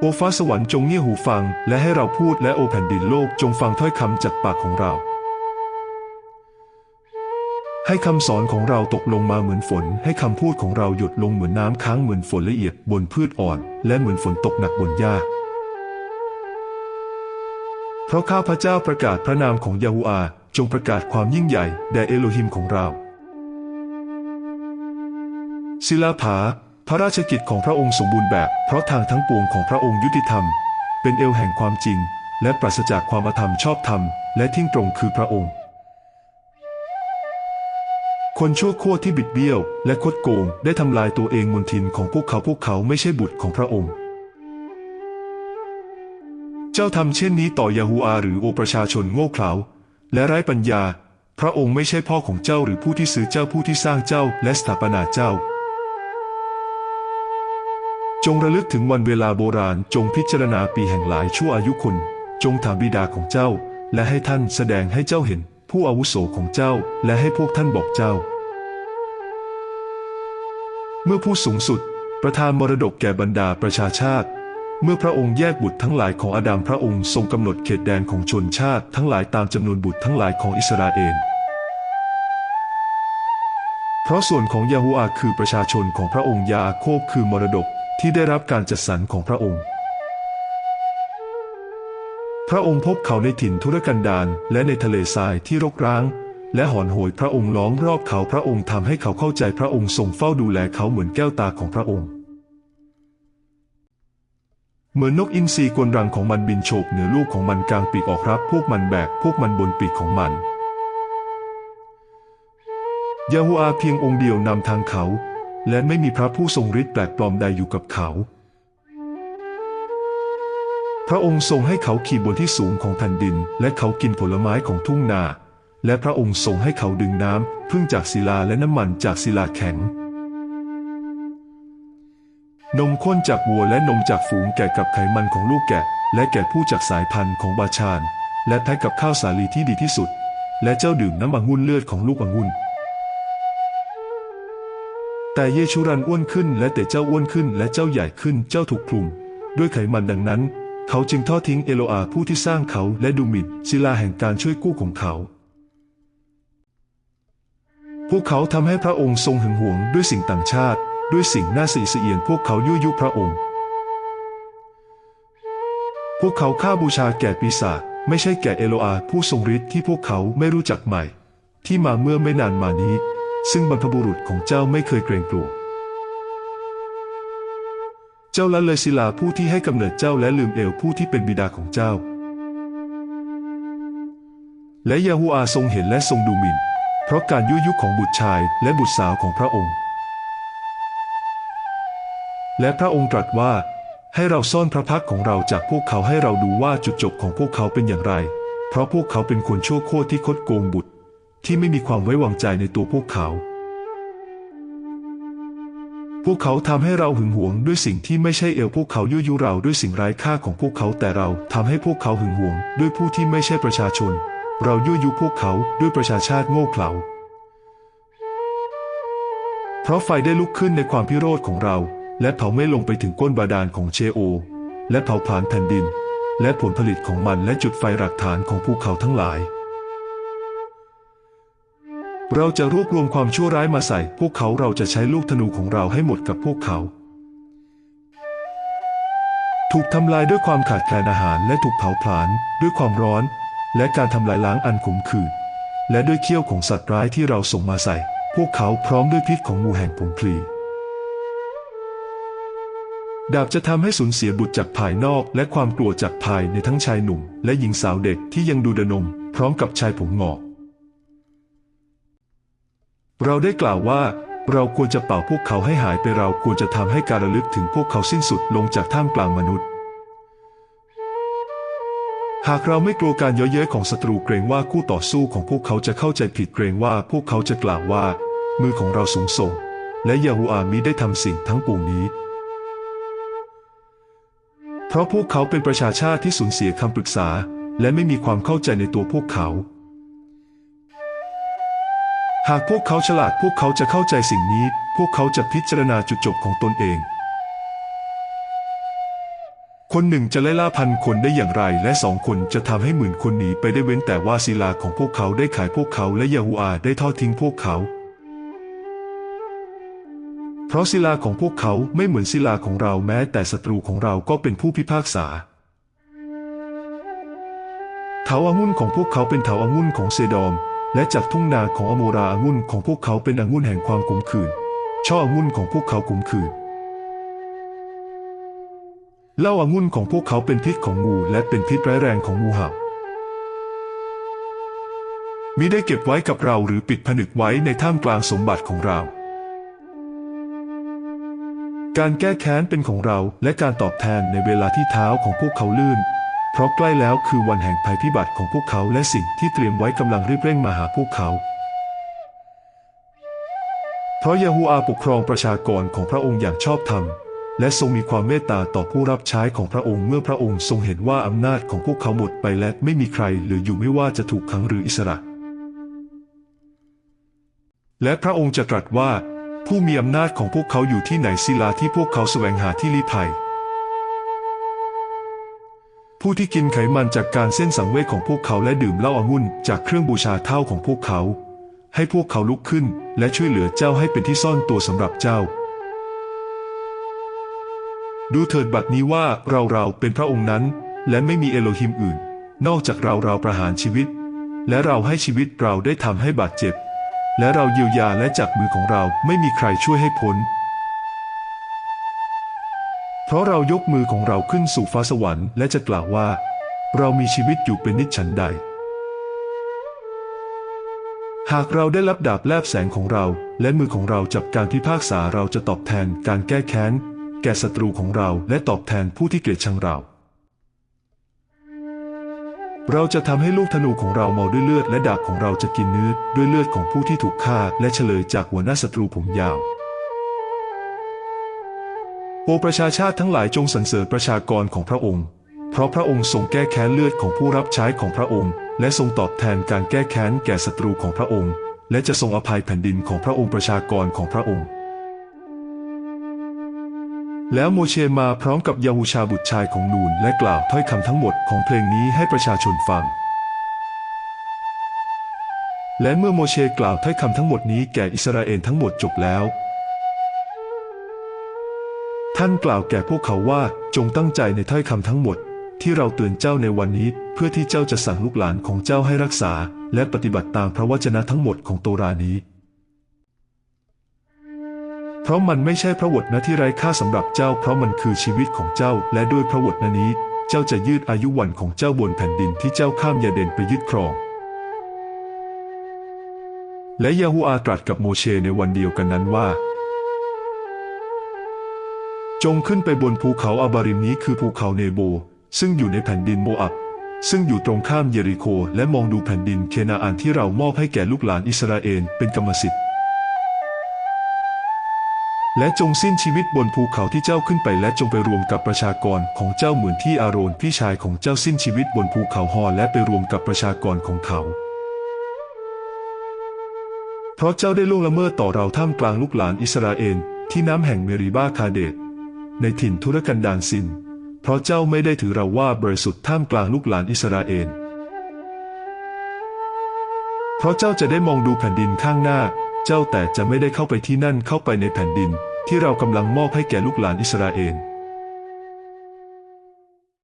โอฟ้าสวรรค์จงเงี่ยหูฟัง และให้เราพูดและโอแผ่นดินโลกจงฟังถ้อยคำจากปากของเรา ให้คำสอนของเราตกลงมาเหมือนฝน ให้คำพูดของเราหยดลงเหมือนน้ำค้างเหมือนฝนละเอียดบนพืชอ่อน และเหมือนฝนตกหนักบนหญ้าเพราะข้าพระเจ้าประกาศพระนามของยาฮูอาจงประกาศความยิ่งใหญ่แด่เอโลฮิมของเราศิลาผา พระราชกิจของพระองค์สมบูรณ์แบบ เพราะทางทั้งปวงของพระองค์ยุติธรรม เป็นเอวแห่งความจริง และปราศจากความอธรรมชอบธรรม และทิ้งตรงคือพระองค์ คนชั่วโคตรที่บิดเบี้ยวและคดโกงได้ทำลายตัวเองมนทินของพวกเขาพวกเขาไม่ใช่บุตรของพระองค์ เจ้าทำเช่นนี้ต่อยาฮูอาหรือโอประชาชนโง่เขลาและไร้ปัญญา พระองค์ไม่ใช่พ่อของเจ้าหรือผู้ที่ซื้อเจ้าผู้ที่สร้างเจ้าและสถาปนาเจ้า จงระลึกถึงวันเวลาโบราณจงพิจารณาปีแห่งหลายชั่วอายุคุณ จงถามบิดาของเจ้า และให้ท่านแสดงให้เจ้าเห็น ผู้อาวุโสของเจ้า และให้พวกท่านบอกเจ้า เมื่อผู้สูงสุด ประทานมรดกแก่บรรดาประชาชาติ เมื่อพระองค์แยกบุตรทั้งหลายของอาดัมพระองค์ทรงกำหนดเขตแดนของชนชาติทั้งหลายตามจำนวนบุตรทั้งหลายของอิสราเอลเพราะส่วนของยาฮูอาคือประชาชนของพระองค์ยาอาโคบคือมรดก ที่ได้รับการจัดสรรของพระองค์ พระองค์พบเขาในถิ่นทุรกันดารและในทะเลทรายที่รกร้าง และหอนโหยพระองค์ล้อมรอบเขาพระองค์ทำให้เขาเข้าใจพระองค์ทรงเฝ้าดูแลเขาเหมือนแก้วตาของพระองค์ เหมือนนกอินทรีกวนรังของมันบินโฉบเหนือลูกของมันกลางปีกออกรับ พวกมันแบกพวกมันบนปีกของมันยาฮูอาเพียงองค์เดียวนำทางเขา และไม่มีพระผู้ทรงฤทธิ์แปลกปลอมใดอยู่กับเขา พระองค์ทรงให้เขาขี่บนที่สูงของแผ่นดิน และเขากินผลไม้ของทุ่งนา และพระองค์ทรงให้เขาดึงน้ำพึ่งจากศิลาและน้ำมันจากศิลาแข็ง นมข้นจากวัวและนมจากฝูงแก่กับไขมันของลูกแกะ และแก่ผู้จากสายพันธุ์ของบาชาน และแพ้กับข้าวสาลีที่ดีที่สุด และเจ้าดื่มน้ำองุ่นเลือดของลูกองุ่น แต่เยชูรันอ้วนขึ้นและแต่เจ้าอ้วนขึ้นและเจ้าใหญ่ขึ้นเจ้าถูกคลุม ด้วยไขมันดังนั้น เขาจึงทอดทิ้งเอโลอาผู้ที่สร้างเขาและดูหมิ่นศิลาแห่งการช่วยกู้ของเขา พวกเขาทำให้พระองค์ทรงหึงหวงด้วยสิ่งต่างชาติ ด้วยสิ่งน่าสีเสียนพวกเขายั่วยุพระองค์ พวกเขาฆ่าบูชาแก่ปีศาจไม่ใช่แก่เอโลอาผู้ทรงฤทธิ์ที่พวกเขาไม่รู้จักใหม่ ที่มาเมื่อไม่นานมานี้ ซึ่งบรรพบุรุษของเจ้าไม่เคยเกรงกลัว เจ้าละเลยศิลาผู้ที่ให้กำเนิดเจ้าและลืมเอลผู้ที่เป็นบิดาของเจ้า และยาฮูอาทรงเห็นและทรงดูหมิ่น เพราะการยั่วยุของบุตรชายและบุตรสาวของพระองค์ และพระองค์ตรัสว่าให้เราซ่อนพระพักของเราจากพวกเขาให้เราดูว่าจุดจบของพวกเขาเป็นอย่างไร เพราะพวกเขาเป็นคนชั่วโคตรที่คดโกงบุตร ที่ไม่มีความไว้วางใจในตัวพวกเขา พวกเขาทำให้เราหึงหวงด้วยสิ่งที่ไม่ใช่เอวพวกเขายั่วยุเราด้วยสิ่งไร้ค่าของพวกเขาแต่เราทำให้พวกเขาหึงหวง ด้วยผู้ที่ไม่ใช่ประชาชน เรายั่วยุพวกเขาด้วยประชาชาติโง่เขลาเพราะไฟได้ลุกขึ้นในความพิโรธของเรา และเผาไม่ลงไปถึงก้นบาดาลของเชโอ และเผาผลาญแผ่นดิน และผลผลิตของมันและจุดไฟหลักฐานของภูเขาทั้งหลาย เราจะรวบรวมความชั่วร้ายมาใส่ พวกเขาเราจะใช้ลูกธนูของเราให้หมดกับพวกเขา ถูกทำลายด้วยความขาดแคลนอาหารและถูกเผาผลาญด้วยความร้อน และการทำลายล้างอันขมขื่นและด้วยเขี้ยวของสัตว์ร้ายที่เราส่งมาใส่ พวกเขาพร้อมด้วยพิษของงูแห่งผงพลีดาบจะทำให้สูญเสียบุตรจากภายนอกและความกลัวจากภายในทั้งชายหนุ่ม และหญิงสาวเด็กที่ยังดูดนม พร้อมกับชายผมงอก เราได้กล่าวว่า เราควรจะเป่าพวกเขาให้หายไปเราควรจะทำให้การระลึกถึงพวกเขาสิ้นสุดลงจากท่ามกลางมนุษย์ หากเราไม่กลัวการเย้ยเย้ยของศัตรูเกรงว่าคู่ต่อสู้ของพวกเขาจะเข้าใจผิดเกรงว่าพวกเขาจะกล่าวว่า มือของเราสูงส่ง และยาฮูอามิได้ทำสิ่งทั้งปวงนี้เพราะพวกเขาเป็นประชาชาติที่สูญเสียคำปรึกษา และไม่มีความเข้าใจในตัวพวกเขา หากพวกเขาฉลาดพวกเขาจะเข้าใจสิ่งนี้ พวกเขาจะพิจารณาจุดจบของตนเอง คนหนึ่งจะไล่ล่าพันคนได้อย่างไร และสองคนจะทำให้หมื่นคนหนีไปได้เว้นแต่ว่าศิลาของพวกเขาได้ขายพวกเขาและยาฮูอาได้ทอดทิ้งพวกเขา เพราะศิลาของพวกเขาไม่เหมือนศิลาของเราแม้แต่ศัตรูของเราก็เป็นผู้พิพากษาเถาอางุ่นของพวกเขาเป็นเถาอางุ่นของเซดอม และจากทุ่งนาของอโมราอางุ่นของพวกเขาเป็นอางุ่นแห่งความขมขื่นช่อองุ่นของพวกเขาขมขื่นเล้าอางุ่นของพวกเขาเป็นพิษของงูและเป็นพิษร้ายแรงของงูเห่ามิได้เก็บไว้กับเราหรือปิดผนึกไว้ในท่ามกลางสมบัติของเรา การแก้แค้นเป็นของเราและการตอบแทนในเวลาที่เท้าของพวกเขาลื่น ราะใกล้แล้วคือวันแห่งภัยพิบัติของพวกเขาและสิ่งที่เตรียมไว้กำลังรีบเร่งมาหาพวกเขา เพราะยะฮูอาปกครองประชากรของพระองค์อย่างชอบธรรม และทรงมีความเมตตาต่อผู้รับใช้ของพระองค์เมื่อพระองค์ทรงเห็นว่าอำนาจของพวกเขาหมดไปและไม่มีใครเหลืออยู่ไม่ว่าจะถูกขังหรืออิสระ และพระองค์จะตรัสว่า ผู้มีอำนาจของพวกเขาอยู่ที่ไหนศิลาที่พวกเขาแสวงหาที่ลี้ภัย ผู้ที่กินไขมันจากการเส้นสังเวชของพวกเขาและดื่มเหล้าอางุ่นจากเครื่องบูชาเท่าของพวกเขา ให้พวกเขาลุกขึ้นและช่วยเหลือเจ้าให้เป็นที่ซ่อนตัวสำหรับเจ้า ดูเถิดบัดนี้ว่าเราเราเป็นพระองค์นั้น และไม่มีเอโลฮิมอื่น นอกจากเราเราประหารชีวิต และเราให้ชีวิตเราได้ทำให้บาดเจ็บ และเราเยียวยาและจากมือของเราไม่มีใครช่วยให้พ้น เพราะเรายกมือของเราขึ้นสู่ฟ้าสวรรค์และจะกล่าวว่า เรามีชีวิตอยู่เป็นนิจฉันใด หากเราได้รับดาบแลบแสงของเรา และมือของเราจับการพิพากษาเราจะตอบแทนการแก้แค้น แก่ศัตรูของเราและตอบแทนผู้ที่เกลียดชังเรา เราจะทำให้ลูกธนูของเราเมาด้วยเลือดและดาบของเราจะกินเนื้อด้วยเลือดของผู้ที่ถูกฆ่าและเฉลยจากหัวหน้าศัตรูผมยาว โอประชาชาติทั้งหลายจงสรรเสริญประชากรของพระองค์ เพราะพระองค์ทรงแก้แค้นเลือดของผู้รับใช้ของพระองค์ และทรงตอบแทนการแก้แค้นแก่ศัตรูของพระองค์ และจะทรงอภัยแผ่นดินของพระองค์ประชากรของพระองค์ แล้วโมเชมาพร้อมกับยาฮูชาบุตรชายของนูนและกล่าวถ้อยคำทั้งหมดของเพลงนี้ให้ประชาชนฟัง และเมื่อโมเชกล่าวถ้อยคำทั้งหมดนี้แก่อิสราเอลทั้งหมดจบแล้ว ท่านกล่าวแก่พวกเขาว่าจงตั้งใจในถ้อยคำทั้งหมด ที่เราเตือนเจ้าในวันนี้ เพื่อที่เจ้าจะสั่งลูกหลานของเจ้าให้รักษา และปฏิบัติตามพระวจนะทั้งหมดของโตรานี้ เพราะมันไม่ใช่พระวจนะที่ไร้ค่าสำหรับเจ้า เพราะมันคือชีวิตของเจ้า และด้วยพระวจนะนี้ เจ้าจะยืดอายุวันของเจ้าบนแผ่นดินที่เจ้าข้ามยาเดนไปยึดครอง และยาฮูอาตรัสกับโมเชในวันเดียวกันนั้นว่า จงขึ้นไปบนภูเขาอาบาริมนี้คือภูเขาเนโบ ซึ่งอยู่ในแผ่นดินโมอับ ซึ่งอยู่ตรงข้ามเยริโค และมองดูแผ่นดินเคนาอานที่เรามอบให้แก่ลูกหลานอิสราเอลเป็นกรรมสิทธิ์ และจงสิ้นชีวิตบนภูเขาที่เจ้าขึ้นไปและจงไปรวมกับประชากรของเจ้าเหมือนที่อาโรนพี่ชายของเจ้าสิ้นชีวิตบนภูเขาฮอและไปรวมกับประชากรของเขาเพราะเจ้าได้ล่วงละเมิดต่อเราท่ามกลางลูกหลานอิสราเอลที่น้ำแห่งเมริบาคาเดต ในถิ่นทุรกันดารซิน เพราะเจ้าไม่ได้ถือเราว่าบริสุทธิ์ท่ามกลางลูกหลานอิสราเอล เพราะเจ้าจะได้มองดูแผ่นดินข้างหน้า เจ้าแต่จะไม่ได้เข้าไปที่นั่นเข้าไปในแผ่นดินที่เรากำลังมอบให้แก่ลูกหลานอิสราเอล